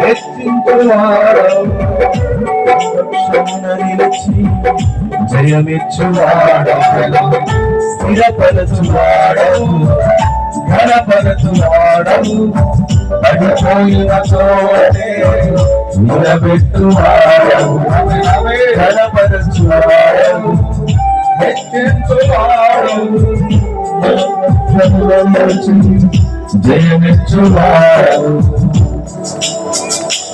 హెచ్చించువాడవు పక్షమున నిలిచి జయమిచ్చువాడవు స్థిరపరచువాడవు ఘనపరచువాడవు పడిపోయిన చోటే నిలబెట్టువాడవు ఘనపరచువాడవు జయమిచ్చువాడవు.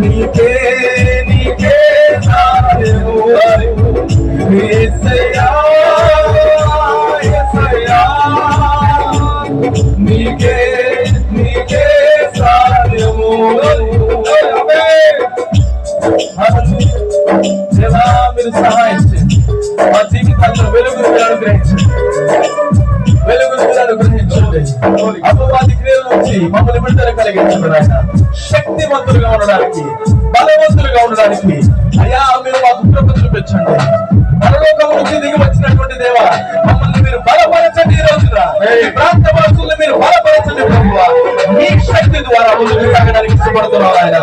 నీకే నీకే నీకే నీకే సాధ్యము మీరు సహాయం చేయండి మా జీవితాల్లో వెలుగు అనుగ్రహించండి అనుగ్రహించండి అపవాది క్రియల నుంచి మమ్మల్ని విడుదల కలిగించండి ఆయన శక్తివంతులుగా ఉండడానికి బలవంతులుగా ఉండడానికి. అయ్యా మీరు మాకు కృప చూపించండి పరలోకం నుంచి దిగి వచ్చినటువంటి దేవ మమ్మల్ని మీరు బలపరచండి ఈ రోజున. ఈ ప్రాంత వాసుల్ని మీరు బలపరచండి ప్రభువా. మీ శక్తి ద్వారా ముందుకు సాగడానికి ఇష్టపడుతున్నారు ఆయన.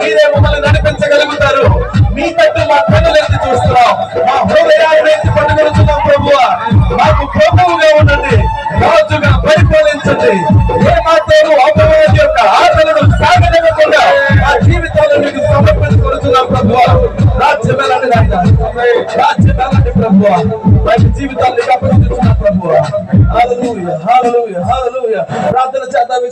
మీరే మమ్మల్ని నడిపించగలుగుతారు. మీ తట్టు మా కన్నులు ఎత్తి చూస్తున్నాం. మా హృదయాలను ఎత్తి పట్టుకొడుతున్నాం ప్రభువా. మాకు ప్రభువుగా ఉండండి. రాజుగా పరిపాలించండి ఏ మాత్రం అపవాది యొక్క ఆటలను సాగనివ్వకుండా మా జీవితాలను మీకు సమర్పించుకొడుతున్నాం ప్రభు రాజ్యమేలాంటి రాజ్యమేలాంటి ప్రభు మంచి జీవితాన్ని అభివృద్ధి ప్రభు హాలూయ హాలూయ హాలూయ ప్రార్థన చేద్దాం